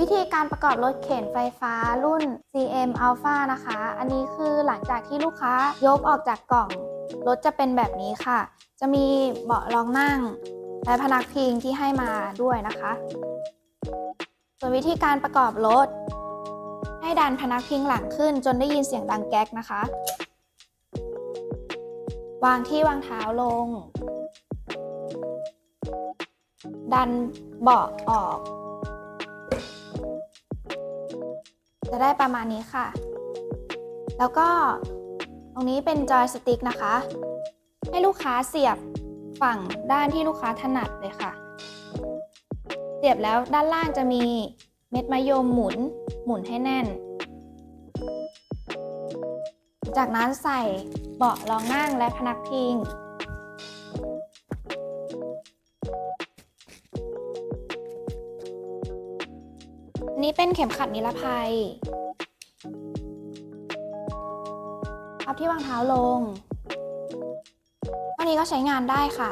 วิธีการประกอบรถเข็นไฟฟ้ารุ่น CM Alpha นะคะ อันนี้คือหลังจากที่ลูกค้ายกออกจากกล่อง รถจะเป็นแบบนี้ค่ะ จะมีเบาะรองนั่ง และพนักพิงที่ให้มาด้วยนะคะ ส่วนวิธีการประกอบรถ ให้ดันพนักพิงหลังขึ้นจนได้ยินเสียงดังแก๊กนะคะ วางที่วางเท้าลง ดันเบาะออก จะได้ประมาณนี้ค่ะ แล้วก็ตรงนี้เป็นจอยสติ๊กนะคะ ให้ลูกค้าเสียบฝั่งด้านที่ลูกค้าถนัดเลยค่ะ เสียบแล้วด้านล่างจะมีเม็ดมะยมหมุนหมุนให้แน่น จากนั้นใส่เบาะรองนั่งและพนักพิง นี้เป็นเข็มขัดนิรภัยพับที่วางเท้าลงเท่านี้ก็ใช้งานได้ค่ะ